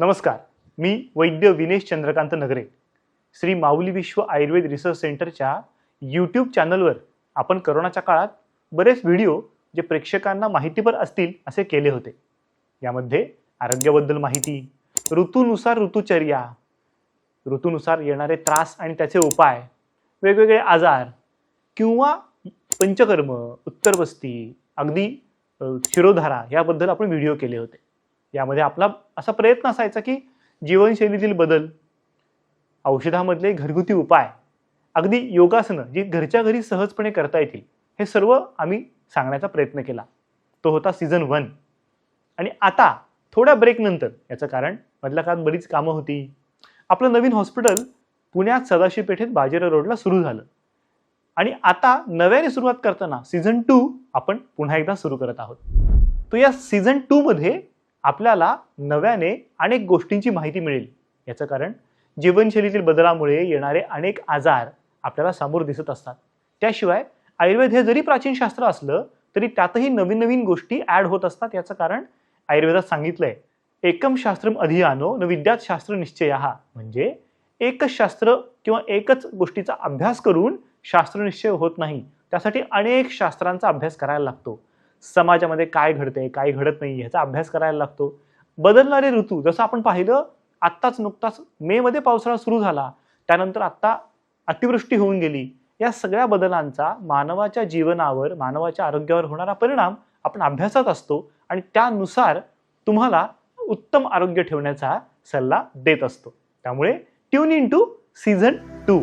नमस्कार मी वैद्य विनेश चंद्रकांत नगरे. श्री माऊली विश्व आयुर्वेद रिसर्च सेंटरच्या यूट्यूब चॅनलवर आपण करोनाच्या काळात बरेच व्हिडिओ जे प्रेक्षकांना माहितीपर असतील असे केले होते. यामध्ये आरोग्याबद्दल माहिती ऋतूनुसार ऋतुचर्या ऋतूनुसार येणारे त्रास आणि त्याचे उपाय वेगवेगळे आजार किंवा पंचकर्म उत्तरवस्ती अगदी शिरोधारा याबद्दल आपण व्हिडिओ केले होते. यामध्ये आपला असा प्रयत्न असायचा की जीवनशैलीतील बदल औषधामधले घरगुती उपाय अगदी योगासनं जी घरच्या घरी सहजपणे करता येतील हे सर्व आम्ही सांगण्याचा प्रयत्न केला. तो होता सीझन वन आणि आता थोड्या ब्रेकनंतर याचं कारण मधल्या काळात बरीच कामं होती. आपलं नवीन हॉस्पिटल पुण्यात सदाशिव पेठेत बाजेरा रोडला सुरू झालं. आणि आता नव्याने सुरुवात करताना सीझन टू आपण पुन्हा एकदा सुरू करत आहोत. तो या सीझन टू मध्ये आपल्याला नव्याने अनेक गोष्टींची माहिती मिळेल. याचं कारण जीवनशैलीतील बदलामुळे येणारे अनेक आजार आपल्याला समोर दिसत असतात. त्याशिवाय आयुर्वेद हे जरी प्राचीन शास्त्र असलं तरी त्यातही नवीन नवीन गोष्टी ॲड होत असतात. याचं कारण आयुर्वेदात सांगितलंय एकम शास्त्रम अधियानो न विद्यात शास्त्र निश्चय. म्हणजे एकच शास्त्र किंवा एकच गोष्टीचा अभ्यास करून शास्त्रनिश्चय होत नाही. त्यासाठी अनेक शास्त्रांचा अभ्यास करायला लागतो. समाजामध्ये काय घडतंय काय घडत नाही ह्याचा अभ्यास करायला लागतो. बदलणारे ऋतू जसं आपण पाहिलं आत्ताच नुकताच मे मध्ये पावसाळा सुरू झाला. त्यानंतर आत्ता अतिवृष्टी होऊन गेली. या सगळ्या बदलांचा मानवाच्या जीवनावर मानवाच्या आरोग्यावर होणारा परिणाम आपण अभ्यासात असतो आणि त्यानुसार तुम्हाला उत्तम आरोग्य ठेवण्याचा सल्ला देत असतो. त्यामुळे tune in to season two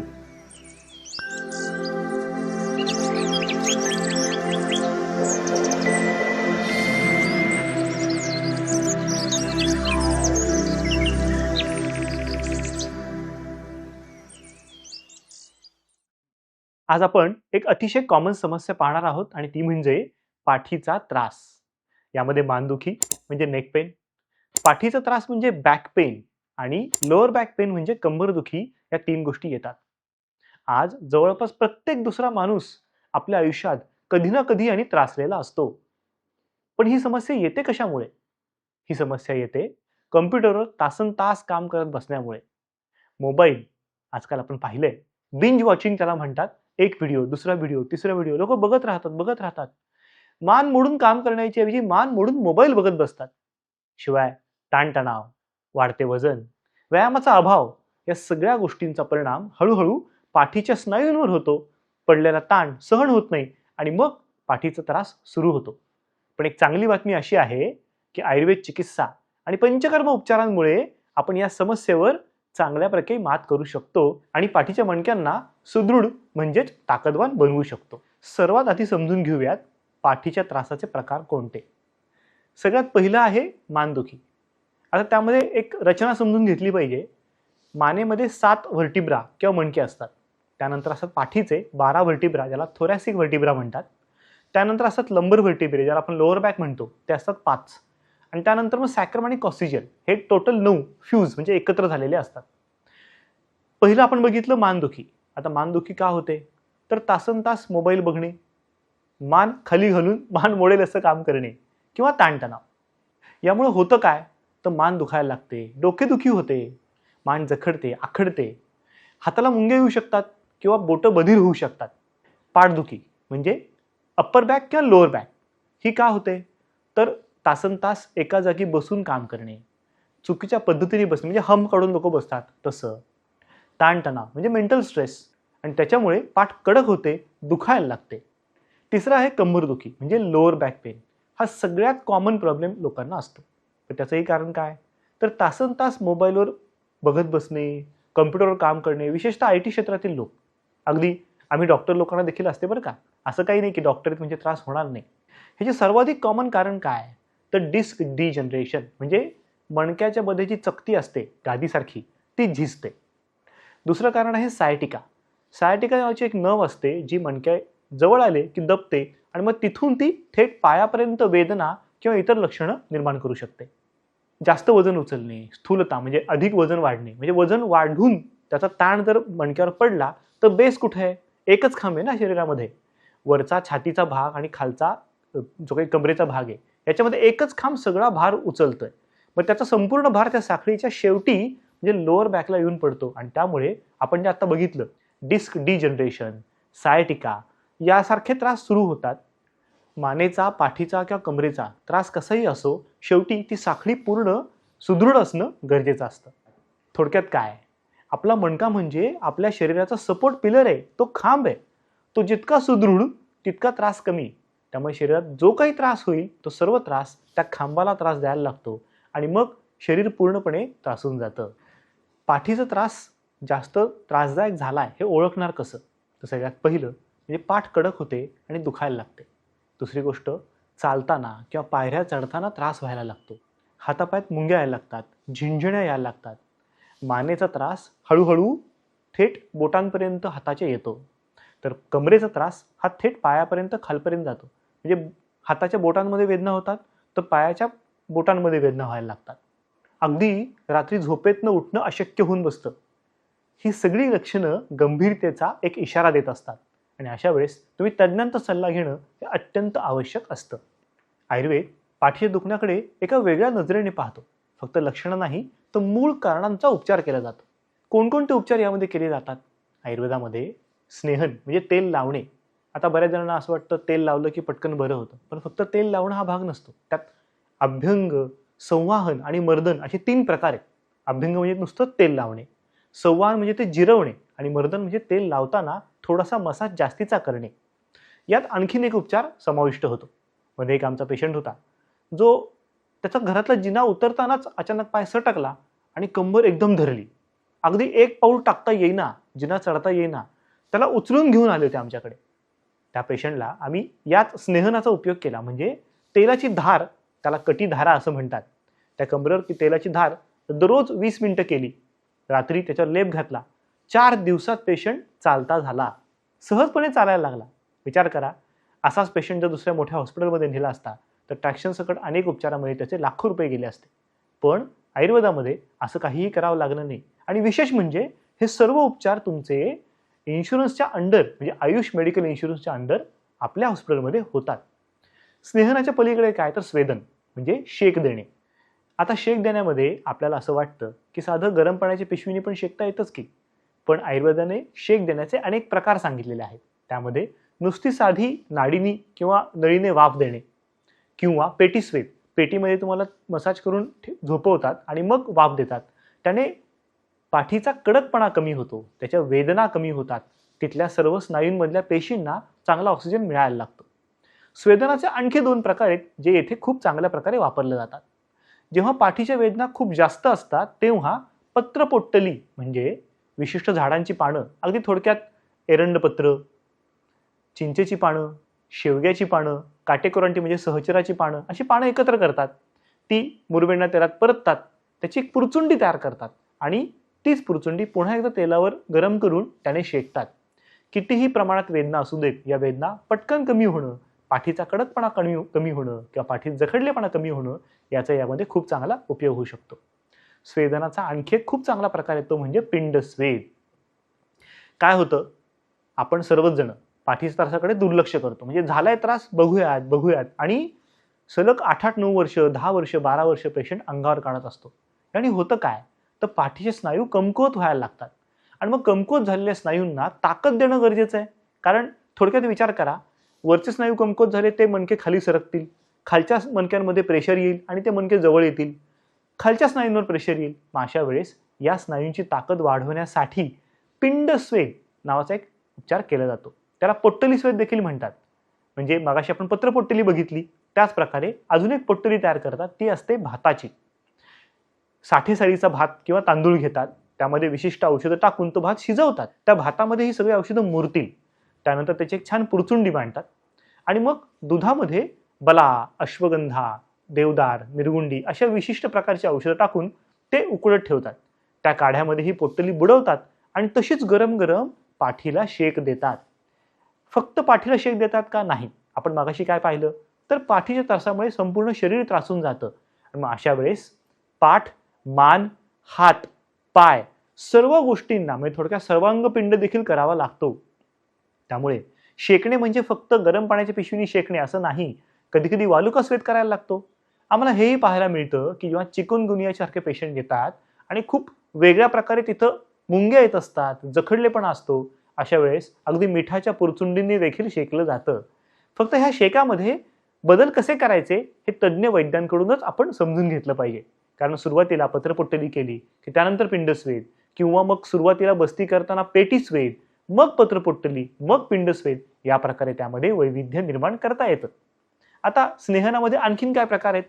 आज आपण एक अतिशय कॉमन समस्या पाहणार आहोत आणि ती म्हणजे पाठीचा त्रास. यामध्ये मानदुखी म्हणजे नेक पेन पाठीचा त्रास म्हणजे बॅक पेन आणि लोअर बॅक पेन म्हणजे कंबरदुखी या तीन गोष्टी येतात. आज जवळपास प्रत्येक दुसरा माणूस आपल्या आयुष्यात कधी ना कधी आणि त्रासलेला असतो. पण ही समस्या येते कशामुळे? ही समस्या येते कम्प्युटरवर तासन तास काम करत बसण्यामुळे. मोबाईल आजकाल आपण पाहिलंय. बिंज वॉचिंग त्याला म्हणतात. एक व्हिडिओ दुसरा व्हिडिओ तिसरा व्हिडिओ लोक बघत राहतात बघत राहतात. मान मोडून काम करण्याची ऐवजी मान मोडून मोबाईल बघत बसतात. शिवाय ताणतणाव वाढते वजन व्यायामाचा अभाव या सगळ्या गोष्टींचा परिणाम हळूहळू पाठीच्या स्नायूंवर होतो. पडलेला ताण सहन होत नाही आणि मग पाठीचा त्रास सुरू होतो. पण एक चांगली बातमी अशी आहे की आयुर्वेद चिकित्सा आणि पंचकर्म उपचारांमुळे आपण या समस्येवर चांगल्या प्रकारे मात करू शकतो आणि पाठीच्या मणक्यांना सुदृढ म्हणजेच ताकदवान बनवू शकतो. सर्वात आधी समजून घेऊयात पाठीच्या त्रासाचे प्रकार कोणते? सगळ्यात पहिलं आहे मानदुखी. आता त्यामध्ये एक रचना समजून घेतली पाहिजे. मानेमध्ये सात व्हर्टिब्रा किंवा मणके असतात. त्यानंतर असतात पाठीचे बारा व्हर्टिब्रा ज्याला थोरॅसिक व्हर्टिब्रा म्हणतात. त्यानंतर असतात लंबर व्हर्टिब्रे ज्याला आपण लोअर बॅक म्हणतो. ते असतात पाच. आणि त्यानंतर मग सॅक्रम आणि कॉसिजल हे टोटल नऊ फ्यूज म्हणजे एकत्र झालेले असतात. पहिलं आपण बघितलं मानदुखी. आता मानदुखी का होते? तर तासन तास मोबाईल बघणे मान खाली घालून मान मोडेल असं काम करणे किंवा ताणतणाव. यामुळे होतं काय? तर मान दुखायला लागते डोकेदुखी होते मान जखडते आखडते. हाताला मुंगे येऊ शकतात किंवा बोटं बधीर होऊ शकतात. पाठदुखी म्हणजे अप्पर बॅक किंवा लोअर बॅक ही का होते? तर तासन तास एका जागी बसून काम करणे. चुकीच्या पद्धतीने बसणे म्हणजे हम काढून लोक बसतात तसं. ताणतणाव म्हणजे मेंटल स्ट्रेस आणि त्याच्यामुळे पाठ कडक होते दुखायला लागते. तिसरं आहे कंबरदुखी म्हणजे लोअर बॅक पेन हा सगळ्यात कॉमन प्रॉब्लेम लोकांना असतो. तर त्याचंही कारण काय? तर तासन तास मोबाईलवर बघत बसणे कम्प्युटरवर काम करणे विशेषतः आय टी क्षेत्रातील लोक. अगदी आम्ही डॉक्टर लोकांना देखील असते बरं का. असं काही नाही की डॉक्टर म्हणजे त्रास होणार नाही. ह्याचे सर्वाधिक कॉमन कारण काय? तर डिस्क डी जनरेशन म्हणजे मणक्याच्या मध्ये जी चकती असते गादीसारखी ती झिजते. दुसरं कारण आहे सायटिका. सायटिका नावाची एक नव असते जी मणक्या जवळ आले की दबते आणि मग तिथून ती थेट पायापर्यंत वेदना किंवा इतर लक्षणं निर्माण करू शकते. जास्त वजन उचलणे स्थूलता म्हणजे अधिक वजन वाढणे म्हणजे वजन वाढून त्याचा ताण जर मणक्यावर पडला तर बेस कुठे आहे? एकच खांब आहे ना शरीरामध्ये. वरचा छातीचा भाग आणि खालचा जो काही कमरेचा भाग आहे याच्यामध्ये एकच खांब सगळा भार उचलतोय. मग त्याचा संपूर्ण भार त्या साखळीच्या शेवटी म्हणजे लोअर बॅकला येऊन पडतो. आणि त्यामुळे आपण जे आता बघितलं डिस्क डिजनरेशन सायटिका यासारखे त्रास सुरू होतात. मानेचा पाठीचा किंवा कमरेचा त्रास कसाही असो शेवटी ती साखळी पूर्ण सुदृढ असणं गरजेचं असतं. थोडक्यात काय? आपला मणका म्हणजे आपल्या शरीराचा सपोर्ट पिलर आहे तो खांब आहे. तो जितका सुदृढ तितका त्रास कमी. त्यामुळे शरीरात जो काही त्रास होईल तो सर्व त्रास त्या खांबाला त्रास द्यायला लागतो आणि मग शरीर पूर्णपणे त्रासून जातं. पाठीचा त्रास जास्त त्रासदायक झाला आहे हे ओळखणार कसं? तर सगळ्यात पहिलं म्हणजे पाठ कडक होते आणि दुखायला लागते. दुसरी गोष्ट चालताना किंवा पायऱ्या चढताना त्रास व्हायला लागतो. हातापायात मुंग्या यायला लागतात झिंझण्या यायला लागतात. मानेचा त्रास हळूहळू थेट बोटांपर्यंत हाताच्या येतो. तर कमरेचा त्रास हा थेट पायापर्यंत खालपर्यंत जातो. म्हणजे हाताच्या बोटांमध्ये वेदना होतात तर पायाच्या बोटांमध्ये वेदना व्हायला लागतात. अगदी रात्री झोपेतनं उठणं अशक्य होऊन बसतं. ही सगळी लक्षणं गंभीरतेचा एक इशारा देत असतात. आणि अशा वेळेस तुम्ही तज्ज्ञांचा सल्ला घेणं हे अत्यंत आवश्यक असतं. आयुर्वेद पाठीच्या दुखण्याकडे एका वेगळ्या नजरेने पाहतो. फक्त लक्षणं नाही तर मूळ कारणांचा उपचार केला जातो. कोणकोणते उपचार यामध्ये केले जातात? आयुर्वेदामध्ये स्नेहन म्हणजे तेल लावणे आता बऱ्याच जणांना असं वाटतं तेल लावलं की पटकन बरं होतं. पण फक्त तेल लावणं हा भाग नसतो. त्यात अभ्यंग संवाहन आणि मर्दन असे तीन प्रकार आहेत. अभ्यंग म्हणजे नुसतं तेल लावणे. संवाहन म्हणजे ते जिरवणे. आणि मर्दन म्हणजे तेल लावताना थोडासा मसाज जास्तीचा करणे. यात आणखीन एक उपचार समाविष्ट होतो. मध्ये एक आमचा पेशंट होता. जो त्याचा घरातला जिना उतरतानाच अचानक पाय सटकला आणि कंबर एकदम धरली. अगदी एक पाऊल टाकता येईना जिना चढता येईना त्याला उचलून घेऊन आले होते आमच्याकडे. त्या पेशंटला आम्ही याच स्नेहनाचा उपयोग केला. म्हणजे तेलाची धार त्याला कटी धारा असं म्हणतात. त्या कमरेवर ती तेलाची धार दररोज वीस मिनिटं केली. रात्री त्याच्यावर लेप घातला. चार दिवसात पेशंट चालता झाला. सहजपणे चालायला लागला. विचार करा असाच पेशंट जर दुसऱ्या मोठ्या हॉस्पिटलमध्ये नेला असता तर ट्रॅक्शन सकट अनेक उपचारामध्ये त्याचे लाखो रुपये गेले असते. पण आयुर्वेदामध्ये असं काहीही करावं लागलं नाही. आणि विशेष म्हणजे हे सर्व उपचार तुमचे इन्शुरन्सच्या अंडर म्हणजे आयुष मेडिकल इन्शुरन्सच्या अंडर आपल्या हॉस्पिटलमध्ये होतात. स्नेहनाच्या पलीकडे काय? तर स्वेदन म्हणजे शेक देणे. आता शेक देण्यामध्ये आपल्याला असं वाटतं की साधं गरम पाण्याच्या पिशवीने पण शेकता येतच की पण आयुर्वेदाने शेक देण्याचे अनेक प्रकार सांगितलेले आहेत. त्यामध्ये नुसती साधी नाडीनी किंवा नळीने वाफ देणे किंवा पेटी स्वेद. पेटीमध्ये तुम्हाला मसाज करून ठे- झोपवतात आणि मग वाफ देतात. त्याने पाठीचा कडकपणा कमी होतो त्याच्या वेदना कमी होतात तिथल्या सर्व स्नायूंमधल्या पेशींना चांगला ऑक्सिजन मिळायला लागतो. स्वेदनाचे आणखी दोन प्रकार आहेत जे येथे खूप चांगल्या प्रकारे वापरले जातात. जेव्हा पाठीच्या वेदना खूप जास्त असतात तेव्हा पत्रपोट्टली म्हणजे विशिष्ट झाडांची पानं अगदी थोडक्यात एरंडपत्र चिंचेची पानं शेवग्याची पानं काटेकोरांटी म्हणजे सहचराची पानं अशी पानं एकत्र करतात. ती मुरबेंडा तेलात परततात त्याची एक पुरचुंडी तयार करतात आणि तीच पुरचुंडी पुन्हा एकदा तेलावर गरम करून त्याने शेकतात. कितीही प्रमाणात वेदना असू देत या वेदना पटकन कमी होणं पाठीचा कडकपणा कमी हो, कमी होणं किंवा पाठीत जखडलेपणा कमी होणं याचा यामध्ये खूप चांगला उपयोग होऊ शकतो. स्वेदनाचा आणखी एक खूप चांगला प्रकार येतो म्हणजे पिंड स्वेद. काय होतं? आपण सर्वच जण त्रासाकडे दुर्लक्ष करतो. म्हणजे झालाय त्रास बघूयात बघूयात. आणि सलग आठ आठ नऊ वर्ष दहा वर्ष बारा वर्ष पेशंट अंगावर काढत असतो. आणि होतं काय? तर पाठीचे स्नायू कमकुवत व्हायला लागतात. आणि मग कमकुवत झालेल्या स्नायूंना ताकद देणं गरजेचं आहे. कारण थोडक्यात विचार करा वरचे स्नायू कमकुवत झाले ते मणके खाली सरकतील. खालच्या मणक्यांमध्ये प्रेशर येईल आणि ते मणके जवळ येतील. खालच्या स्नायूंवर प्रेशर येईल. मग अशा वेळेस या स्नायूंची ताकद वाढवण्यासाठी पिंड स्वेद नावाचा एक उपचार केला जातो. त्याला पोट्टली स्वेद देखील म्हणतात. म्हणजे मगाशी आपण पत्रपोट्टली बघितली. त्याच प्रकारे अजून एक पोट्टली तयार करतात. ती असते भाताची. साठेसाळीचा भात किंवा तांदूळ घेतात त्यामध्ये विशिष्ट औषधं टाकून तो भात शिजवतात. त्या भातामध्ये ही सगळी औषधं मुरतील. त्यानंतर त्याची एक छान पुरचुंडी मांडतात आणि मग दुधामध्ये बला अश्वगंधा देवदार मिरगुंडी अशा विशिष्ट प्रकारची औषधं टाकून ते उकळत ठेवतात. त्या काढ्यामध्ये ही पोटली बुडवतात आणि तशीच गरम गरम पाठीला शेक देतात. फक्त पाठीला शेक देतात का? नाही. आपण मागाशी काय पाहिलं? तर पाठीच्या त्रासामुळे संपूर्ण शरीर त्रासून जातं. मग अशा वेळेस पाठ मान हात पाय सर्व गोष्टींना म्हणजे थोडक्यात सर्वांग पिंड देखील करावा लागतो. त्यामुळे शेकणे म्हणजे फक्त गरम पाण्याच्या पिशवीने शेकणे असं नाही. कधी कधी वालुका स्वेत करायला लागतो. आम्हाला हेही पाहायला मिळतं की जेव्हा चिकनगुनियासारखे पेशंट येतात आणि खूप वेगळ्या प्रकारे तिथं मुंग्या येत असतात जखडलेपणा असतो अशा वेळेस अगदी मिठाच्या पुरचुंडींनी देखील शेकलं जातं. फक्त ह्या शेकामध्ये बदल कसे करायचे हे तज्ज्ञ वैद्यांकडूनच आपण समजून घेतलं पाहिजे. कारण सुरुवातीला पत्रपुट्टली केली की त्यानंतर पिंडस्वेद किंवा मग सुरुवातीला बस्ती करताना पेटीस्वेद मग पत्रपुट्टली मग पिंडस्वेद या प्रकारे त्यामध्ये वैविध्य निर्माण करता येतं. आता स्नेहनामध्ये आणखीन काय प्रकार आहेत?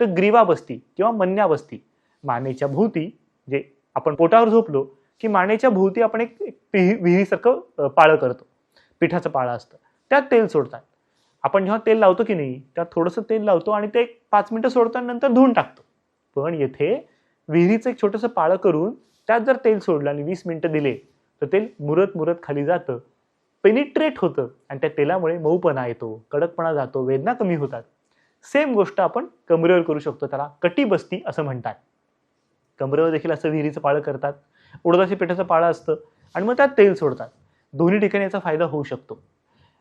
तर ग्रीवा बस्ती किंवा मन्या बस्ती मानेच्या भोवती जे आपण पोटावर झोपलो की मानेच्या भोवती आपण एक पिही- विहिरीसारखं पाळं करतो. पिठाचं पाळं असतं. त्यात तेल सोडतात. आपण जेव्हा तेल लावतो की नाही त्यात थोडंसं तेल लावतो आणि ते एक पाच मिनिटं सोडतो आणि नंतर धुवून टाकतो. पण येथे विहिरीचं एक छोटंसं पाळं करून त्यात जर तेल सोडलं आणि वीस मिनिटं दिले तर तेल मुरत मुरत खाली जातं पेनिट्रेट होतं आणि त्या तेलामुळे मऊपणा येतो कडकपणा जातो वेदना कमी होतात. सेम गोष्ट आपण कमरेवर करू शकतो त्याला कटी बस्ती असं म्हणतात. कमरेवर देखील असं विहिरीचं पाळं करतात उडदाच्या पिठाचं पाळं असतं आणि मग त्यात तेल सोडतात. दोन्ही ठिकाणी याचा फायदा होऊ शकतो.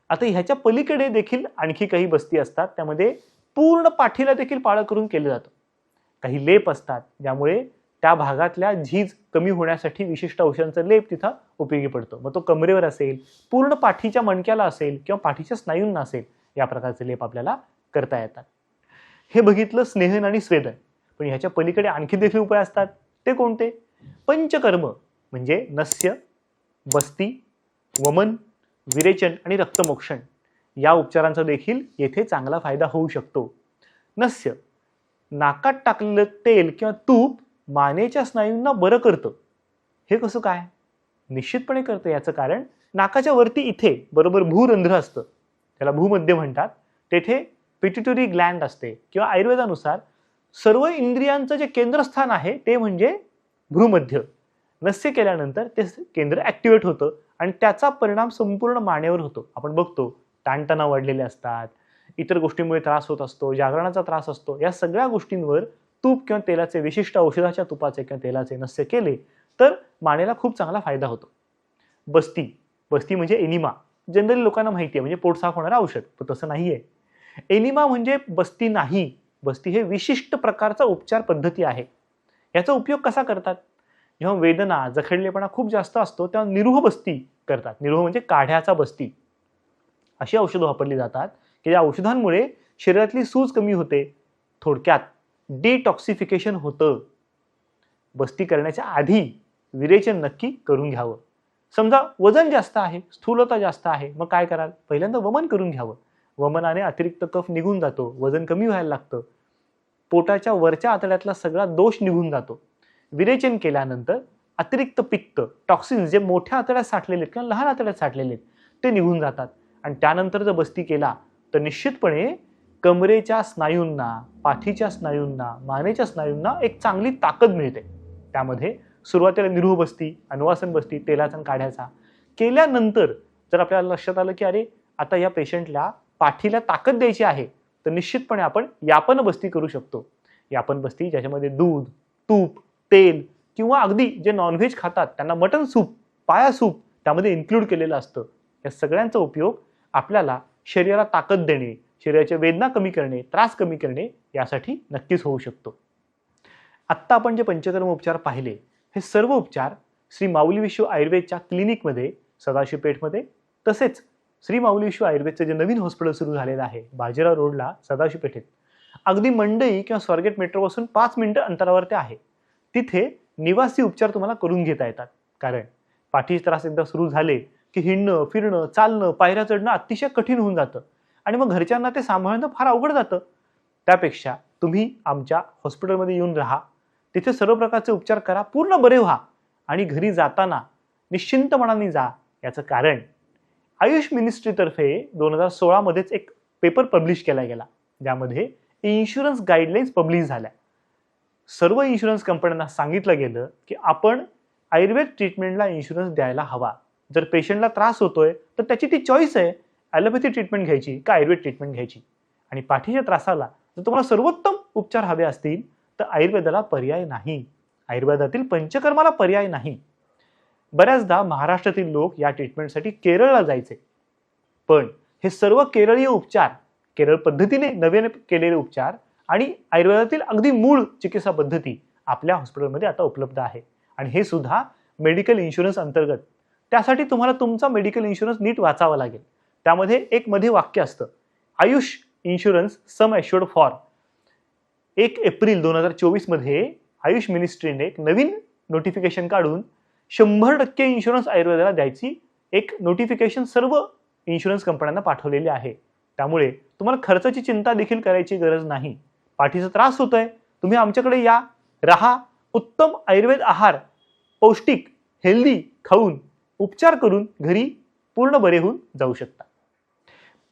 आता ह्याच्या पलीकडे देखील आणखी काही बस्ती असतात त्यामध्ये पूर्ण पाठीला देखील पाळं करून केलं जातं. काही लेप असतात ज्यामुळे त्या भागातल्या झीज कमी होण्यासाठी विशिष्ट औषधांचा लेप तिथं उपयोगी पडतो. मग तो कमरेवर असेल पूर्ण पाठीच्या मणक्याला असेल किंवा पाठीच्या स्नायूंना असेल या प्रकारचे लेप आपल्याला करता येतात. हे बघितलं स्नेहन आणि स्वेदन. पण ह्याच्या पलीकडे आणखी देखील उपाय असतात. ते कोणते? पंचकर्म म्हणजे नस्य बस्ती वमन विरेचन आणि रक्तमोक्षण. या उपचारांचा देखील येथे चांगला फायदा होऊ शकतो. नस्य नाकात टाकलेलं तेल किंवा तूप मानेच्या स्नायूंना बरं करतं. हे कसं काय? निश्चितपणे करतं. याचं कारण नाकाच्या वरती इथे बरोबर भूरंध्र असतं. त्याला भूमध्य म्हणतात. तेथे पिटिटरी ग्लँड असते किंवा आयुर्वेदानुसार सर्व इंद्रियांचं जे केंद्रस्थान आहे ते म्हणजे भ्रूमध्य नस्य केल्यानंतर ते केंद्र ॲक्टिवेट होतं आणि त्याचा परिणाम संपूर्ण मानेवर होतो. आपण बघतो ताणतणाव वाढलेले असतात इतर गोष्टींमुळे त्रास होत असतो जागरणाचा त्रास असतो या सगळ्या गोष्टींवर तूप किंवा तेलाचे विशिष्ट औषधाच्या तुपाचे किंवा तेलाचे नस्य केले तर मानेला खूप चांगला फायदा होतो. बस्ती बस्ती म्हणजे एनिमा. जनरली लोकांना माहिती आहे म्हणजे पोटसाफ होणारं औषध पण तसं नाही आहे एनिमा म्हणजे बस्ती नाही बस्ती हे विशिष्ट प्रकारचा उपचार पद्धती आहे. याचा उपयोग कसा करतात? जेव्हा वेदना जखडलेपणा खूप जास्त असतो तेव्हा निरुह बस्ती करतात. निरुह म्हणजे काढ्याचा बस्ती. अशी औषधं वापरली जातात. या औषधांमुळे शरीरातली सूज कमी होते थोडक्यात डिटॉक्सिफिकेशन होतं. बस्ती करण्याच्या आधी विरेचन नक्की करून घ्यावं. समजा वजन जास्त आहे स्थूलता जास्त आहे मग काय कराल? पहिल्यांदा वमन करून घ्यावं. वमनाने अतिरिक्त कफ निघून जातो वजन कमी व्हायला लागतं. पोटाच्या वरच्या आतड्यातला सगळा दोष निघून जातो. विरेचन केल्यानंतर अतिरिक्त पित्त टॉक्सिन्स जे मोठ्या आतड्यात साठलेले आहेत किंवा लहान आतड्यात साठलेले आहेत ते निघून जातात. आणि त्यानंतर जर बस्ती केला तर निश्चितपणे कमरेच्या स्नायूंना पाठीच्या स्नायूंना मानेच्या स्नायूंना एक चांगली ताकद मिळते. त्यामध्ये सुरुवातीला निरूह बस्ती अनुवासन बस्ती तेलाचा काढ्याचा. केल्यानंतर जर आपल्याला लक्षात आलं की अरे आता या पेशंटला पाठीला ताकद द्यायची आहे तर निश्चितपणे आपण यापन बस्ती करू शकतो. यापन बस्ती ज्याच्यामध्ये दूध तूप तेल किंवा अगदी जे नॉनव्हेज खातात त्यांना मटन सूप पाया सूप त्यामध्ये इन्क्लूड केलेलं असतं. या सगळ्यांचा उपयोग आपल्याला शरीराला ताकद देणे शरीराच्या वेदना कमी करणे त्रास कमी करणे यासाठी नक्कीच होऊ शकतो. आत्ता आपण जे पंचकर्म उपचार पाहिले हे सर्व उपचार श्री माऊली विश्व आयुर्वेदच्या क्लिनिकमध्ये सदाशिव पेठमध्ये तसेच श्री माऊली विश्व आयुर्वेदचं जे नवीन हॉस्पिटल सुरू झालेलं आहे बाजीराव रोडला सदाशिव पेठेत. अगदी मंडई किंवा स्वारगेट मेट्रोपासून पाच मिनिटं अंतरावर ते आहे. तिथे निवासी उपचार तुम्हाला करून घेता येतात. कारण पाठीचे त्रास एकदा सुरू झाले की हिंडणं फिरणं चालणं पायऱ्या चढणं अतिशय कठीण होऊन जातं. आणि मग घरच्यांना ते सांभाळणं फार अवघड जातं. त्यापेक्षा तुम्ही आमच्या हॉस्पिटलमध्ये येऊन राहा. तिथे सर्व प्रकारचे उपचार करा पूर्ण बरे व्हा. आणि घरी जाताना निश्चिंत मनाने जा याचं कारण आयुष मिनिस्ट्रीतर्फे दोन हजार सोळामध्येच एक पेपर पब्लिश केला गेला. ज्यामध्ये इन्शुरन्स गाईडलाईन्स पब्लिश झाल्या. सर्व इन्शुरन्स कंपन्यांना सांगितलं गेलं की आपण आयुर्वेद ट्रीटमेंटला इन्शुरन्स द्यायला हवा. जर पेशंटला त्रास होतोय तर त्याची ती चॉईस आहे ॲलोपॅथी ट्रीटमेंट घ्यायची का आयुर्वेद ट्रीटमेंट घ्यायची. आणि पाठीच्या त्रासाला जर तुम्हाला सर्वोत्तम उपचार हवे असतील तर आयुर्वेदाला पर्याय नाही. आयुर्वेदातील पंचकर्माला पर्याय नाही. बऱ्याचदा महाराष्ट्रातील लोक या ट्रीटमेंटसाठी केरळला जायचे. पण हे सर्व केरळीय उपचार केरळ पद्धतीने नव्याने केलेले उपचार आणि आयुर्वेदातील अगदी मूळ चिकित्सा पद्धती आपल्या हॉस्पिटलमध्ये आता उपलब्ध आहे. आणि हे सुद्धा मेडिकल इन्शुरन्स अंतर्गत त्यासाठी तुम्हाला तुमचा मेडिकल इन्शुरन्स नीट वाचावा लागेल. त्यामध्ये एक मध्ये वाक्य असतं. Ayush insurance sum assured for एक एप्रिल दोन हजार चोवीसमध्ये आयुष मिनिस्ट्रीने एक नवीन नोटिफिकेशन काढून शंभर टक्के इन्शुरन्स आयुर्वेदाला द्यायची एक नोटिफिकेशन सर्व इन्शुरन्स कंपन्यांना पाठवलेली आहे. त्यामुळे तुम्हाला खर्चाची चिंता देखील करायची गरज नाही. पाठीचा त्रास होतोय. तुम्ही आमच्याकडे या. राहा. उत्तम आयुर्वेद आहार. पौष्टिक हेल्दी खाऊन उपचार करून घरी पूर्ण बरे होऊन जाऊ शकता.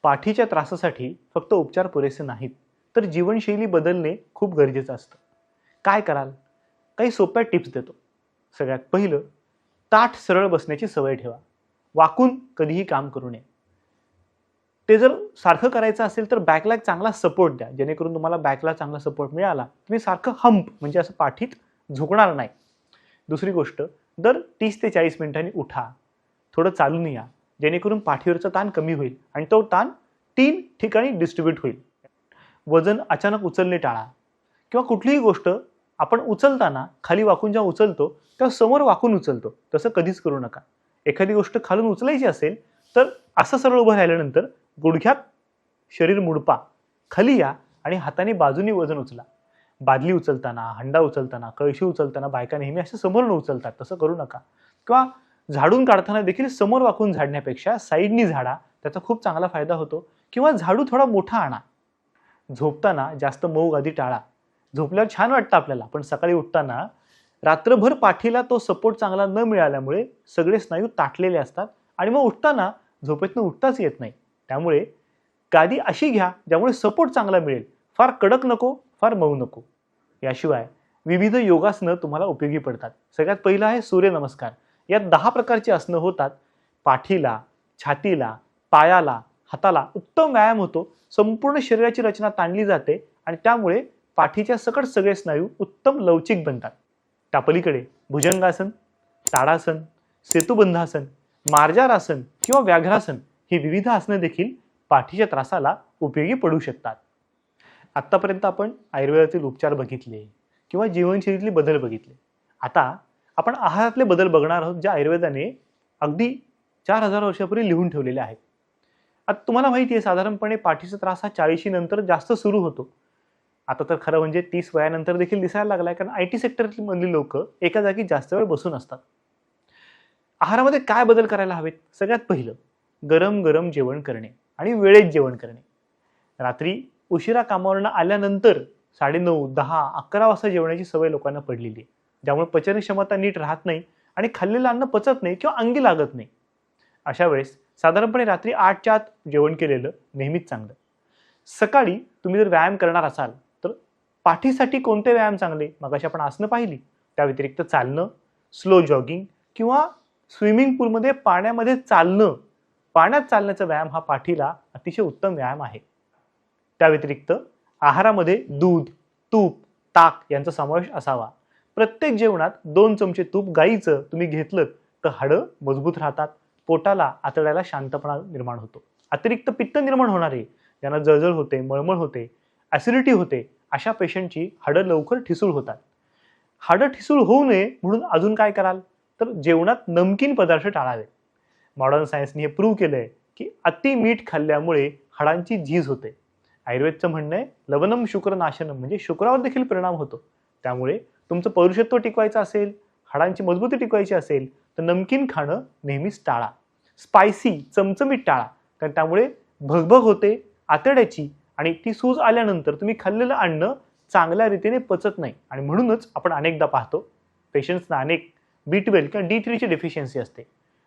पाठीच्या त्रासासाठी फक्त उपचार पुरेसे नाहीत तर जीवनशैली बदलणे खूप गरजेचं असतं. काय कराल? काही सोप्या टिप्स देतो. सगळ्यात पहिलं ताठ सरळ बसण्याची सवय ठेवा. वाकून कधीही काम करू नये. ते जर सारखं करायचं असेल तर बॅकला एक चांगला सपोर्ट द्या. जेणेकरून तुम्हाला बॅकला चांगला सपोर्ट मिळाला तुम्ही सारखं हंप म्हणजे असं पाठीत झुकणार नाही. दुसरी गोष्ट दर तीस ते चाळीस मिनिटांनी उठा. थोडं चालून या जेणेकरून पाठीवरचा ताण कमी होईल आणि तो ताण तीन ठिकाणी डिस्ट्रीब्यूट होईल. वजन अचानक उचलणे टाळा. किंवा कुठलीही गोष्ट आपण उचलताना खाली वाकून जेव्हा उचलतो तेव्हा समोर वाकून उचलतो. तसं कधीच करू नका. एखादी गोष्ट खालून उचलायची असेल तर असं सरळ उभं राहिल्यानंतर गुडघ्यात शरीर मुडपा. खाली या आणि हाताने बाजूनी वजन उचला. बादली उचलताना हंडा उचलताना कळशी उचलताना बायका नेहमी अशा समोरून उचलतात. तसं करू नका. किंवा झाडून काढताना देखील समोर वाकून झाडण्यापेक्षा साईडनी झाडा त्याचा खूप चांगला फायदा होतो. किंवा झाडू थोडा मोठा आणा. झोपताना जास्त मऊ आधी टाळा. झोपल्यावर छान वाटतं आपल्याला पण सकाळी उठताना रात्रभर पाठीला तो सपोर्ट चांगला न मिळाल्यामुळे सगळे स्नायू ताटलेले असतात आणि मग उठताना झोपेतनं उठताच येत नाही. त्यामुळे गादी अशी घ्या ज्यामुळे सपोर्ट चांगला मिळेल. फार कडक नको फार मऊ नको. याशिवाय विविध योगासनं तुम्हाला उपयोगी पडतात. सगळ्यात पहिलं आहे सूर्यनमस्कार. यात दहा प्रकारची आसनं होतात. पाठीला छातीला पायाला हाताला उत्तम व्यायाम होतो. संपूर्ण शरीराची रचना ताणली जाते आणि त्यामुळे पाठीच्या सकट सगळे स्नायू उत्तम लवचिक बनतात. त्या पलीकडे भुजंगासन ताडासन सेतुबंधासन मार्जारासन किंवा व्याघ्रासन ही विविध आसनं देखील पाठीच्या त्रासाला उपयोगी पडू शकतात. आत्तापर्यंत आपण आयुर्वेदातील उपचार बघितले किंवा जीवनशैलीतले बदल बघितले. आता आपण आहारातले बदल बघणार आहोत ज्या आयुर्वेदाने अगदी चार हजार वर्षापूर्वी लिहून ठेवलेले आहेत. आता तुम्हाला माहिती आहे साधारणपणे पाठीचा त्रास हा चाळीशी नंतर जास्त सुरू होतो. आता तर खरं म्हणजे तीस वयानंतर देखील दिसायला लागलाय कारण आय टी सेक्टरमधली लोक एका जागी जास्त वेळ बसून असतात. आहारामध्ये काय बदल करायला हवेत? सगळ्यात पहिलं गरम गरम जेवण करणे आणि वेळेत जेवण करणे. रात्री उशिरा कामावरनं आल्यानंतर साडेनऊ दहा अकरा वाजता जेवणाची सवय लोकांना पडलेली आहे. ज्यामुळे पचन क्षमता नीट राहत नाही आणि खाल्लेलं अन्न पचत नाही किंवा अंगी लागत नाही. अशा वेळेस साधारणपणे रात्री आठच्या आत जेवण केलेलं नेहमीच चांगलं. सकाळी तुम्ही जर व्यायाम करणार असाल तर पाठीसाठी कोणते व्यायाम चांगले? मगाशी आपण आसनं पाहिली. त्या व्यतिरिक्त चालणं स्लो जॉगिंग किंवा स्विमिंग पूलमध्ये पाण्यामध्ये चालणं. पाण्यात चालण्याचा व्यायाम हा पाठीला अतिशय उत्तम व्यायाम आहे. त्या व्यतिरिक्त आहारामध्ये दूध तूप ताक यांचा समावेश असावा. प्रत्येक जेवणात दोन चमचे तूप गाईचं तुम्ही घेतलं तर हाडं मजबूत राहतात. पोटाला आतड्याला शांतपणा निर्माण होतो. अतिरिक्त पित्त निर्माण होणारे ज्यांना जळजळ होते मळमळ होते ॲसिडिटी होते अशा पेशंटची हाडं लवकर ठिसूळ होतात. हाडं ठिसूळ होऊ नये म्हणून अजून काय कराल? तर जेवणात नमकीन पदार्थ टाळावे. मॉडर्न सायन्सने हे प्रूव्ह केलंय की अति मीठ खाल्ल्यामुळे हाडांची झीज होते. आयुर्वेदचं म्हणणं आहे लवणम शुक्र नाशनम. म्हणजे शुक्रावर देखील परिणाम होतो. त्यामुळे तुमचं पौरुषत्व टिकवायचं असेल हाडांची मजबूती टिकवायची असेल तर नमकीन खाणं नेहमीच टाळा. स्पायसी चमचमीत टाळा. कारण त्यामुळे भगभग होते आतड्याची आणि ती सूज आल्यानंतर तुम्ही खाल्लेलं अन्न चांगल्या रीतीने पचत नाही. आणि म्हणूनच आपण अनेकदा पाहतो पेशंट्सना अनेक बी ट्वेल्व किंवा डी थ्रीची डेफिशियन्सी असते.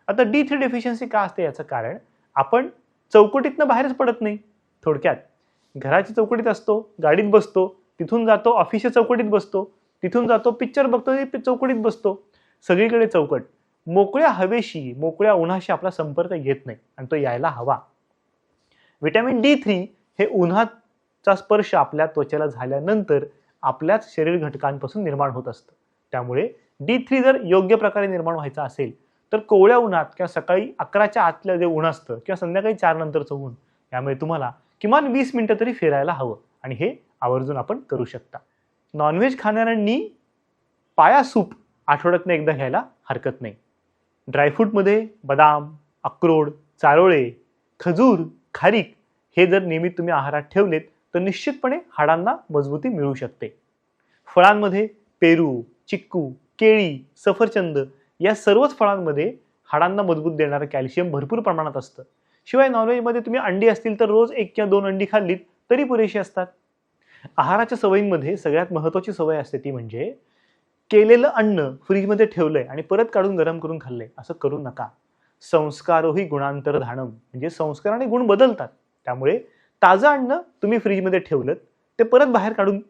आता डी थ्री डेफिशियन्सी का असते याचं कारण आपण चौकटीतनं बाहेरच पडत नाही थोडक्यात. घराच्या चौकटीत असतो गाडीत बसतो तिथून जातो ऑफिसच्या चौकटीत बसतो तिथून जातो पिक्चर बघतो ते चौकटीत बसतो. सगळीकडे चौकट. मोकळ्या हवेशी मोकळ्या उन्हाशी आपला संपर्क येत नाही आणि तो यायला हवा. व्हिटॅमिन डी थ्री हे उन्हाचा स्पर्श आपल्या त्वचेला झाल्यानंतर आपल्याच शरीर घटकांपासून निर्माण होत असतं. त्यामुळे डी थ्री जर योग्य प्रकारे निर्माण व्हायचा असेल तर कोवळ्या उन्हात किंवा सकाळी अकराच्या आतलं जे ऊन असतं किंवा संध्याकाळी चार नंतरचं ऊन यामुळे तुम्हाला किमान वीस मिनटं तरी फिरायला हवं. आणि हे आवर्जून आपण करू शकता. नॉनव्हेज खाणाऱ्यांनी पाया सूप आठवड्यातनं एकदा घ्यायला हरकत नाही. ड्रायफ्रूटमध्ये बदाम अक्रोड चारोळे खजूर खारीक हे जर नियमित तुम्ही आहारात ठेवलेत तर निश्चितपणे हाडांना मजबूती मिळू शकते. फळांमध्ये पेरू चिक्कू केळी सफरचंद या सर्वच फळांमध्ये हाडांना मजबूत देणारं कॅल्शियम भरपूर प्रमाणात असतं. शिवाय नॉनव्हेजमध्ये तुम्ही अंडी असतील तर रोज एक किंवा दोन अंडी खाल्लीत तरी पुरेशी असतात. आहाराच्या सवयींमध्ये सगळ्यात महत्त्वाची सवय असते ती म्हणजे केलेलं अन्न फ्रीजमध्ये ठेवलंय आणि परत काढून गरम करून खाल्लंय असं करू नका. संस्कारोही गुणांतर धाणम म्हणजे संस्कार आणि गुण बदलतात. त्यामुळे ताजं अन्न तुम्ही फ्रीजमध्ये ठेवलं ते परत बाहेर काढून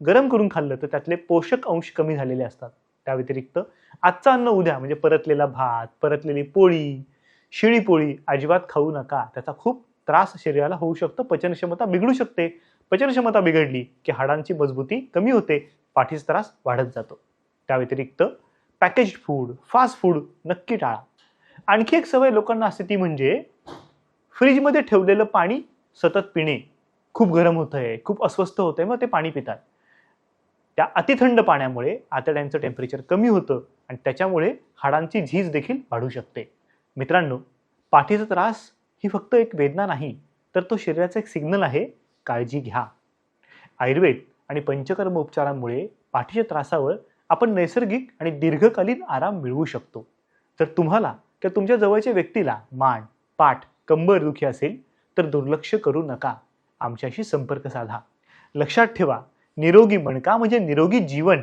गरम करून खाल्लं तर त्यातले पोषक अंश कमी झालेले असतात. त्या व्यतिरिक्त आजचं अन्न उद्या म्हणजे परतलेला भात परतलेली पोळी शिळीपोळी अजिबात खाऊ नका. त्याचा खूप त्रास शरीराला होऊ शकतो. पचनक्षमता बिघडू शकते. पचनक्षमता बिघडली की हाडांची मजबूती कमी होते. पाठीचा त्रास वाढत जातो. त्या व्यतिरिक्त पॅकेज्ड फूड फास्ट फूड नक्की टाळा. आणखी एक सवय लोकांना असते ती म्हणजे फ्रीजमध्ये ठेवलेलं पाणी सतत पिणे. खूप गरम होत आहे खूप अस्वस्थ होत आहे मग ते पाणी पितात. त्या अतिथंड पाण्यामुळे आतड्यांचं टेम्परेचर कमी होतं आणि त्याच्यामुळे हाडांची झीज देखील वाढू शकते. मित्रांनो पाठीचा त्रास ही फक्त एक वेदना नाही तर तो शरीराचा एक सिग्नल आहे काळजी घ्या. आयुर्वेद आणि पंचकर्म उपचारांमुळे पाठीच्या त्रासावर आपण नैसर्गिक आणि दीर्घकालीन आराम मिळवू शकतो. तर तुम्हाला किंवा तुमच्या जवळच्या व्यक्तीला मान पाठ कंबर दुखी असेल तर दुर्लक्ष करू नका. आमच्याशी संपर्क साधा. लक्षात ठेवा निरोगी मणका म्हणजे निरोगी जीवन.